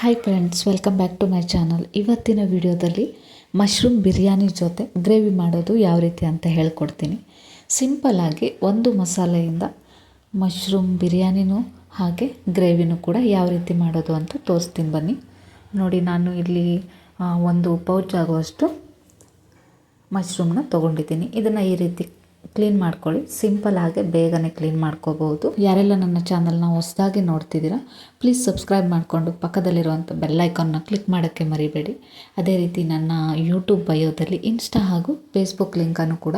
Hi friends welcome back to my channel ಇವತ್ತಿನ ವಿಡಿಯೋದಲ್ಲಿ mushroom biryani ಜೊತೆ ಗ್ರೇವಿ ಮಾಡೋದು ಯಾವ ರೀತಿ ಅಂತ ಹೇಳ್ಕೊಡ್ತೀನಿ. ಸಿಂಪಲ್ಲಾಗಿ ಒಂದು ಮಸಾಲೆಯಿಂದ ಮಶ್ರೂಮ್ ಬಿರಿಯಾನಿನೂ ಹಾಗೆ ಗ್ರೇವಿನೂ ಕೂಡ ಯಾವ ರೀತಿ ಮಾಡೋದು ಅಂತ ತೋರಿಸ್ತೀನಿ ಬನ್ನಿ. ನೋಡಿ, ನಾನು ಇಲ್ಲಿ ಒಂದು ಪೌಚ್ ಆಗುವಷ್ಟು ಮಶ್ರೂಮ್ನ ತೊಗೊಂಡಿದ್ದೀನಿ. ಇದನ್ನು ಈ ರೀತಿ ಕ್ಲೀನ್ ಮಾಡ್ಕೊಳ್ಳಿ. ಸಿಂಪಲ್ ಆಗಿ ಬೇಗನೆ ಕ್ಲೀನ್ ಮಾಡ್ಕೋಬಹುದು. ಯಾರೆಲ್ಲ ನನ್ನ ಚಾನಲ್ನ ಹೊಸದಾಗಿ ನೋಡ್ತಿದ್ದೀರಾ ಪ್ಲೀಸ್ ಸಬ್ಸ್ಕ್ರೈಬ್ ಮಾಡಿಕೊಂಡು ಪಕ್ಕದಲ್ಲಿರುವಂಥ ಬೆಲ್ಲೈಕಾನ್ನ ಕ್ಲಿಕ್ ಮಾಡೋಕ್ಕೆ ಮರಿಬೇಡಿ. ಅದೇ ರೀತಿ ನನ್ನ ಯೂಟ್ಯೂಬ್ ಬಯೋದಲ್ಲಿ ಇನ್ಸ್ಟಾ ಹಾಗೂ ಫೇಸ್ಬುಕ್ ಲಿಂಕನ್ನು ಕೂಡ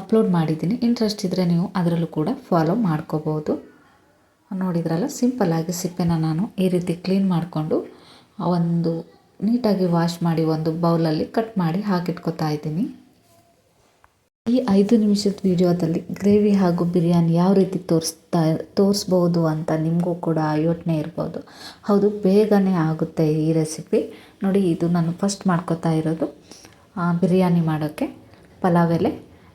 ಅಪ್ಲೋಡ್ ಮಾಡಿದ್ದೀನಿ. ಇಂಟ್ರೆಸ್ಟ್ ಇದ್ದರೆ ನೀವು ಅದರಲ್ಲೂ ಕೂಡ ಫಾಲೋ ಮಾಡ್ಕೋಬೋದು ನೋಡಿದ್ರಲ್ಲ ಸಿಂಪಲ್ಲಾಗಿ ಸಿಪ್ಪೆನ ನಾನು ಈ ರೀತಿ ಕ್ಲೀನ್ ಮಾಡಿಕೊಂಡು ಒಂದು ನೀಟಾಗಿ ವಾಶ್ ಮಾಡಿ ಒಂದು ಬೌಲಲ್ಲಿ ಕಟ್ ಮಾಡಿ ಹಾಕಿಟ್ಕೊತಾ ಇದ್ದೀನಿ. ಈ ಐದು ನಿಮಿಷದ ವಿಡಿಯೋದಲ್ಲಿ ಗ್ರೇವಿ ಹಾಗೂ ಬಿರಿಯಾನಿ ಯಾವ ರೀತಿ ತೋರಿಸ್ತಾ, ತೋರಿಸ್ಬೋದು ಅಂತ ನಿಮಗೂ ಕೂಡ ಯೋಚನೆ ಇರ್ಬೋದು. ಹೌದು, ಬೇಗನೆ ಆಗುತ್ತೆ ಈ ರೆಸಿಪಿ ನೋಡಿ, ಇದು ನಾನು ಫಸ್ಟ್ ಮಾಡ್ಕೋತಾ ಇರೋದು. ಬಿರಿಯಾನಿ ಮಾಡೋಕ್ಕೆ ಪಲಾವ್ ಎಲೆ,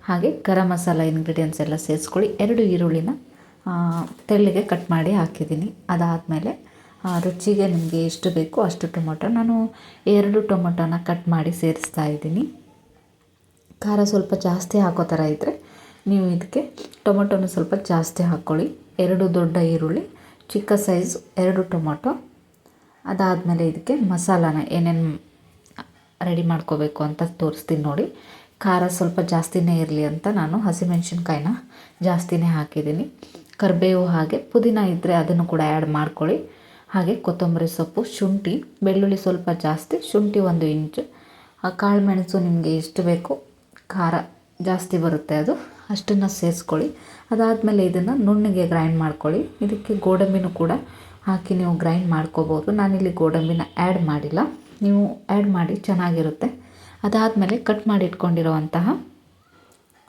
ಹಾಗೆ ಗರಂ ಮಸಾಲ ಇಂಗ್ರೀಡಿಯೆಂಟ್ಸ್ ಎಲ್ಲ ಸೇರಿಸ್ಕೊಳ್ಳಿ. ಎರಡು ಈರುಳ್ಳಿನ ತೆಳ್ಳಗೆ ಕಟ್ ಮಾಡಿ ಹಾಕಿದ್ದೀನಿ. ಅದಾದಮೇಲೆ ರುಚಿಗೆ ನಿಮಗೆ ಎಷ್ಟು ಬೇಕು ಅಷ್ಟು ಟೊಮೊಟೊ. ನಾನು ಎರಡು ಟೊಮೊಟೊನ ಕಟ್ ಮಾಡಿ ಸೇರಿಸ್ತಾ ಇದ್ದೀನಿ. ಖಾರ ಸ್ವಲ್ಪ ಜಾಸ್ತಿ ಹಾಕೋ ಥರ ಇದ್ದರೆ ನೀವು ಇದಕ್ಕೆ ಟೊಮೊಟೊನ ಸ್ವಲ್ಪ ಜಾಸ್ತಿ ಹಾಕ್ಕೊಳ್ಳಿ. ಎರಡು ದೊಡ್ಡ ಈರುಳ್ಳಿ, ಚಿಕ್ಕ ಸೈಜ್ ಎರಡು ಟೊಮೊಟೊ. ಅದಾದಮೇಲೆ ಇದಕ್ಕೆ ಮಸಾಲಾನ ಏನೇನು ರೆಡಿ ಮಾಡ್ಕೋಬೇಕು ಅಂತ ತೋರಿಸ್ತೀನಿ ನೋಡಿ. ಖಾರ ಸ್ವಲ್ಪ ಜಾಸ್ತಿನೇ ಇರಲಿ ಅಂತ ನಾನು ಹಸಿಮೆಣ್ಸಿನ್ಕಾಯಿನ ಜಾಸ್ತಿನೇ ಹಾಕಿದ್ದೀನಿ. ಕರಿಬೇವು ಹಾಗೆ ಪುದೀನ ಇದ್ದರೆ ಅದನ್ನು ಕೂಡ ಆ್ಯಡ್ ಮಾಡ್ಕೊಳ್ಳಿ. ಹಾಗೆ ಕೊತ್ತಂಬರಿ ಸೊಪ್ಪು, ಶುಂಠಿ, ಬೆಳ್ಳುಳ್ಳಿ ಸ್ವಲ್ಪ ಜಾಸ್ತಿ, ಶುಂಠಿ ಒಂದು ಇಂಚು. ಆ ಕಾಳು ಮೆಣಸು ನಿಮಗೆ ಎಷ್ಟು ಬೇಕು ಖಾರ ಜಾಸ್ತಿ ಬರುತ್ತೆ ಅದು. ಅಷ್ಟನ್ನು ಸೇರಿಸ್ಕೊಳ್ಳಿ ಅದಾದಮೇಲೆ ಇದನ್ನು ನುಣ್ಣಗೆ ಗ್ರೈಂಡ್ ಮಾಡ್ಕೊಳ್ಳಿ. ಇದಕ್ಕೆ ಗೋಡಂಬಿನೂ ಕೂಡ ಹಾಕಿ ನೀವು ಗ್ರೈಂಡ್ ಮಾಡ್ಕೋಬೋದು. ನಾನಿಲ್ಲಿ ಗೋಡಂಬಿನ ಆ್ಯಡ್ ಮಾಡಿಲ್ಲ. ನೀವು ಆ್ಯಡ್ ಮಾಡಿ ಚೆನ್ನಾಗಿರುತ್ತೆ. ಅದಾದಮೇಲೆ ಕಟ್ ಮಾಡಿ ಇಟ್ಕೊಂಡಿರುವಂತಹ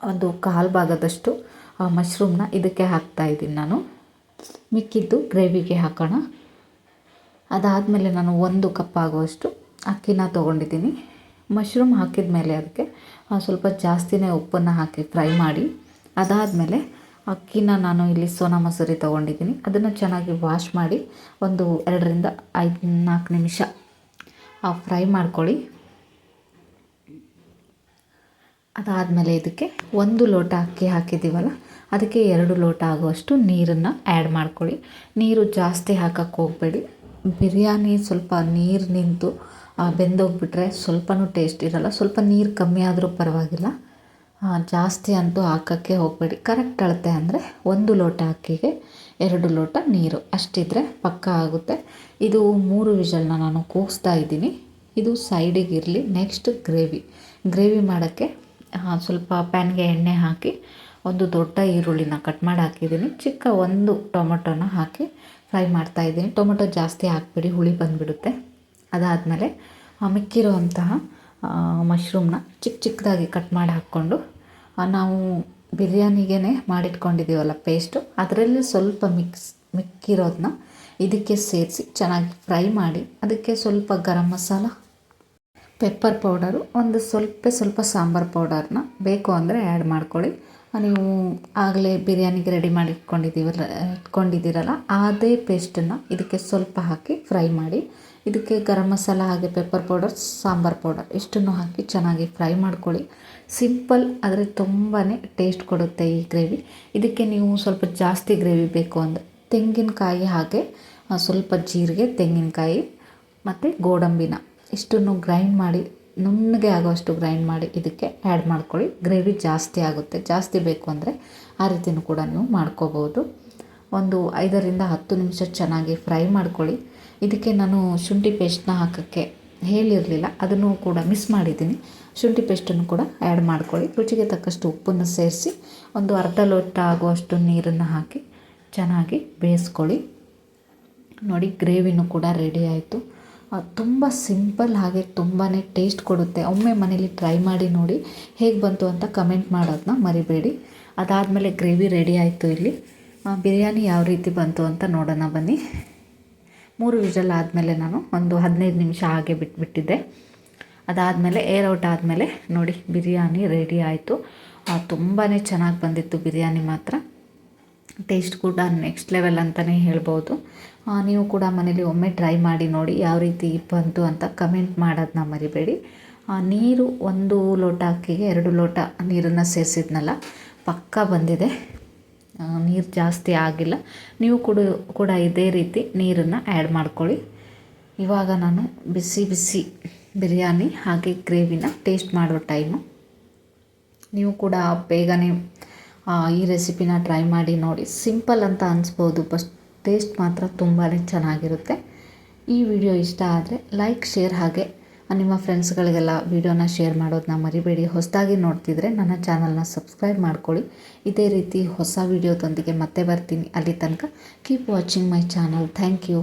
ಒಂದು ಕಾಲು ಭಾಗದಷ್ಟು ಮಶ್ರೂಮ್ನ ಇದಕ್ಕೆ ಹಾಕ್ತಾ ಇದ್ದೀನಿ ನಾನು. ಮಿಕ್ಕಿದ್ದು ಗ್ರೇವಿಗೆ ಹಾಕೋಣ. ಅದಾದಮೇಲೆ ನಾನು ಒಂದು ಕಪ್ ಆಗುವಷ್ಟು ಅಕ್ಕಿನ ತೊಗೊಂಡಿದ್ದೀನಿ. ಮಶ್ರೂಮ್ ಹಾಕಿದ ಮೇಲೆ ಅದಕ್ಕೆ ಸ್ವಲ್ಪ ಜಾಸ್ತಿನೇ ಉಪ್ಪನ್ನು ಹಾಕಿ ಫ್ರೈ ಮಾಡಿ, ಅದಾದಮೇಲೆ ಅಕ್ಕಿನ ನಾನು ಇಲ್ಲಿ ಸೋನಾ ಮಸೂರಿ ತೊಗೊಂಡಿದ್ದೀನಿ. ಅದನ್ನು ಚೆನ್ನಾಗಿ ವಾಶ್ ಮಾಡಿ ಒಂದು ಎರಡರಿಂದ ಐದು ನಾಲ್ಕು ನಿಮಿಷ ಫ್ರೈ ಮಾಡ್ಕೊಳ್ಳಿ. ಅದಾದಮೇಲೆ ಇದಕ್ಕೆ ಒಂದು ಲೋಟ ಅಕ್ಕಿ ಹಾಕಿದ್ದೀವಲ್ಲ, ಅದಕ್ಕೆ ಎರಡು ಲೋಟ ಆಗುವಷ್ಟು ನೀರನ್ನು ಆ್ಯಡ್ ಮಾಡ್ಕೊಳ್ಳಿ. ನೀರು ಜಾಸ್ತಿ ಹಾಕಕ್ಕೆ ಹೋಗಬೇಡಿ. ಬಿರಿಯಾನಿ ಸ್ವಲ್ಪ ನೀರು ನಿಂತು ಬೆಂದೋಗ್ಬಿಟ್ರೆ ಸ್ವಲ್ಪನೂ ಟೇಸ್ಟ್ ಇರೋಲ್ಲ, ಸ್ವಲ್ಪ ನೀರು ಕಮ್ಮಿ ಆದರೂ ಪರವಾಗಿಲ್ಲ. ಜಾಸ್ತಿ ಅಂತೂ ಹಾಕೋಕ್ಕೆ ಹೋಗಬೇಡಿ. ಕರೆಕ್ಟ್ ಅಳತೆ ಅಂದರೆ ಒಂದು ಲೋಟ ಅಕ್ಕಿಗೆ ಎರಡು ಲೋಟ ನೀರು. ಅಷ್ಟಿದ್ರೆ ಪಕ್ಕ ಆಗುತ್ತೆ. ಇದು ಮೂರು ವಿಷಲ್ನ ನಾನು ಕೂಗಿಸ್ತಾ ಇದ್ದೀನಿ. ಇದು ಸೈಡಿಗೆ ಇರಲಿ ನೆಕ್ಸ್ಟ್ ಗ್ರೇವಿ ಗ್ರೇವಿ ಮಾಡೋಕ್ಕೆ ಸ್ವಲ್ಪ ಪ್ಯಾನ್ಗೆ ಎಣ್ಣೆ ಹಾಕಿ, ಒಂದು ದೊಡ್ಡ ಈರುಳ್ಳಿನ ಕಟ್ ಮಾಡಿ ಹಾಕಿದ್ದೀನಿ. ಚಿಕ್ಕ ಒಂದು ಟೊಮೊಟೊನ ಹಾಕಿ ಫ್ರೈ ಮಾಡ್ತಾಯಿದ್ದೀನಿ ಟೊಮೊಟೊ ಜಾಸ್ತಿ ಹಾಕ್ಬಿಡಿ, ಹುಳಿ ಬಂದುಬಿಡುತ್ತೆ. ಅದಾದಮೇಲೆ ಮಿಕ್ಕಿರುವಂತಹ ಮಶ್ರೂಮ್ನ ಚಿಕ್ಕ ಚಿಕ್ಕದಾಗಿ ಕಟ್ ಮಾಡಿ ಹಾಕ್ಕೊಂಡು ನಾವು ಬಿರಿಯಾನಿಗೇ ಮಾಡಿಟ್ಕೊಂಡಿದ್ದೀವಲ್ಲ ಪೇಸ್ಟು ಅದರಲ್ಲಿ ಸ್ವಲ್ಪ ಮಿಕ್ಸ್ ಮಿಕ್ಕಿರೋದನ್ನ ಇದಕ್ಕೆ ಸೇರಿಸಿ ಚೆನ್ನಾಗಿ ಫ್ರೈ ಮಾಡಿ, ಅದಕ್ಕೆ ಸ್ವಲ್ಪ ಗರಂ ಮಸಾಲ ಪೆಪ್ಪರ್ ಪೌಡರು ಒಂದು ಸ್ವಲ್ಪ ಸ್ವಲ್ಪ ಸಾಂಬಾರು ಪೌಡರ್ನ ಬೇಕು ಅಂದರೆ ಆ್ಯಡ್ ಮಾಡ್ಕೊಳ್ಳಿ. ನೀವು ಆಗಲೇ ಬಿರಿಯಾನಿಗೆ ರೆಡಿ ಮಾಡಿ ಇಟ್ಕೊಂಡಿದ್ದೀವಲ್ಲ ಇಟ್ಕೊಂಡಿದ್ದೀರಲ್ಲ, ಅದೇ ಪೇಸ್ಟನ್ನು ಇದಕ್ಕೆ ಸ್ವಲ್ಪ ಹಾಕಿ ಫ್ರೈ ಮಾಡಿ. ಇದಕ್ಕೆ ಗರಂ ಮಸಾಲ ಹಾಗೆ ಪೆಪ್ಪರ್ ಪೌಡರ್ ಸಾಂಬಾರು ಪೌಡರ್ ಇಷ್ಟನ್ನು ಹಾಕಿ ಚೆನ್ನಾಗಿ ಫ್ರೈ ಮಾಡ್ಕೊಳ್ಳಿ. ಸಿಂಪಲ್ ಆದರೆ ತುಂಬಾ ಟೇಸ್ಟ್ ಕೊಡುತ್ತೆ ಈ ಗ್ರೇವಿ ಇದಕ್ಕೆ ನೀವು ಸ್ವಲ್ಪ ಜಾಸ್ತಿ ಗ್ರೇವಿ ಬೇಕು ಅಂದರೆ ತೆಂಗಿನಕಾಯಿ ಹಾಗೆ ಸ್ವಲ್ಪ ಜೀರಿಗೆ, ತೆಂಗಿನಕಾಯಿ ಮತ್ತು ಗೋಡಂಬಿನ ಇಷ್ಟನ್ನು ಗ್ರೈಂಡ್ ಮಾಡಿ, ನುಣ್ಣಗೆ ಆಗೋಷ್ಟು ಗ್ರೈಂಡ್ ಮಾಡಿ ಇದಕ್ಕೆ ಆ್ಯಡ್ ಮಾಡ್ಕೊಳ್ಳಿ. ಗ್ರೇವಿ ಜಾಸ್ತಿ ಆಗುತ್ತೆ. ಜಾಸ್ತಿ ಬೇಕು ಅಂದರೆ ಆ ರೀತಿಯೂ ಕೂಡ ನೀವು ಮಾಡ್ಕೋಬೋದು ಒಂದು ಐದರಿಂದ ಹತ್ತು ನಿಮಿಷ ಚೆನ್ನಾಗಿ ಫ್ರೈ ಮಾಡ್ಕೊಳ್ಳಿ. ಇದಕ್ಕೆ ನಾನು ಶುಂಠಿ ಪೇಸ್ಟ್ನ ಹಾಕೋಕ್ಕೆ ಹೇಳಿರಲಿಲ್ಲ, ಅದನ್ನು ಕೂಡ ಮಿಸ್ ಮಾಡಿದ್ದೀನಿ. ಶುಂಠಿ ಪೇಸ್ಟನ್ನು ಕೂಡ ಆ್ಯಡ್ ಮಾಡ್ಕೊಳ್ಳಿ. ರುಚಿಗೆ ತಕ್ಕಷ್ಟು ಉಪ್ಪನ್ನು ಸೇರಿಸಿ ಒಂದು ಅರ್ಧ ಲೋಟ ಆಗುವಷ್ಟು ನೀರನ್ನು ಹಾಕಿ ಚೆನ್ನಾಗಿ ಬೇಯಿಸ್ಕೊಳ್ಳಿ. ನೋಡಿ, ಗ್ರೇವಿನೂ ಕೂಡ ರೆಡಿ ಆಯಿತು. ತುಂಬ ಸಿಂಪಲ್ ಹಾಗೆ ತುಂಬಾ ಟೇಸ್ಟ್ ಕೊಡುತ್ತೆ. ಒಮ್ಮೆ ಮನೇಲಿ ಟ್ರೈ ಮಾಡಿ ನೋಡಿ ಹೇಗೆ ಬಂತು ಅಂತ ಕಮೆಂಟ್ ಮಾಡೋದನ್ನ ಮರಿಬೇಡಿ. ಅದಾದಮೇಲೆ ಗ್ರೇವಿ ರೆಡಿ ಆಯಿತು ಇಲ್ಲಿ. ಬಿರಿಯಾನಿ ಯಾವ ರೀತಿ ಬಂತು ಅಂತ ನೋಡೋಣ, ಬನ್ನಿ. ಮೂರು ವಿಜಲ್ ಆದಮೇಲೆ ನಾನು ಒಂದು ಹದಿನೈದು ನಿಮಿಷ ಹಾಗೆ ಬಿಟ್ಬಿಟ್ಟಿದ್ದೆ ಅದಾದಮೇಲೆ ಏರ್ ಔಟ್ ಆದಮೇಲೆ ನೋಡಿ, ಬಿರಿಯಾನಿ ರೆಡಿ ಆಯಿತು. ತುಂಬಾ ಚೆನ್ನಾಗಿ ಬಂದಿತ್ತು ಬಿರಿಯಾನಿ ಮಾತ್ರ. ಟೇಸ್ಟ್ ಕೂಡ ನೆಕ್ಸ್ಟ್ ಲೆವೆಲ್ ಅಂತಲೇ ಹೇಳ್ಬೋದು. ನೀವು ಕೂಡ ಮನೇಲಿ ಒಮ್ಮೆ ಟ್ರೈ ಮಾಡಿ ನೋಡಿ ಯಾವ ರೀತಿ ಬಂತು ಅಂತ ಕಮೆಂಟ್ ಮಾಡೋದನ್ನ ಮರಿಬೇಡಿ. ನೀರು ಒಂದು ಲೋಟ ಅಕ್ಕಿಗೆ ಎರಡು ಲೋಟ ನೀರನ್ನು ಸೇರಿಸಿದ್ನಲ್ಲ, ಪಕ್ಕ ಬಂದಿದೆ. ನೀರು ಜಾಸ್ತಿ ಆಗಿಲ್ಲ. ನೀವು ಕೂಡ ಕೂಡ ಇದೇ ರೀತಿ ನೀರನ್ನು ಆ್ಯಡ್ ಮಾಡ್ಕೊಳ್ಳಿ. ಇವಾಗ ನಾನು ಬಿಸಿ ಬಿಸಿ ಬಿರಿಯಾನಿ ಹಾಗೆ ಗ್ರೇವಿನ ಟೇಸ್ಟ್ ಮಾಡೋ ಟೈಮು ನೀವು ಕೂಡ ಬೇಗನೆ ಈ ರೆಸಿಪಿನ ಟ್ರೈ ಮಾಡಿ ನೋಡಿ. ಸಿಂಪಲ್ ಅಂತ ಅನಿಸ್ಬೋದು ಬಸ್ ಟೇಸ್ಟ್ ಮಾತ್ರ ತುಂಬಾ ಚೆನ್ನಾಗಿರುತ್ತೆ. ಈ ವಿಡಿಯೋ ಇಷ್ಟ ಆದರೆ ಲೈಕ್ ಶೇರ್ ಹಾಗೆ ನಿಮ್ಮ ಫ್ರೆಂಡ್ಸ್ಗಳಿಗೆಲ್ಲ ವಿಡಿಯೋನ ಶೇರ್ ಮಾಡೋದನ್ನ ಮರಿಬೇಡಿ. ಹೊಸದಾಗಿ ನೋಡ್ತಿದ್ರೆ ನನ್ನ ಚಾನಲ್ನ ಸಬ್ಸ್ಕ್ರೈಬ್ ಮಾಡ್ಕೊಳ್ಳಿ. ಇದೇ ರೀತಿ ಹೊಸ ವೀಡಿಯೋದೊಂದಿಗೆ ಮತ್ತೆ ಬರ್ತೀನಿ. ಅಲ್ಲಿ ತನಕ keep watching my channel thank you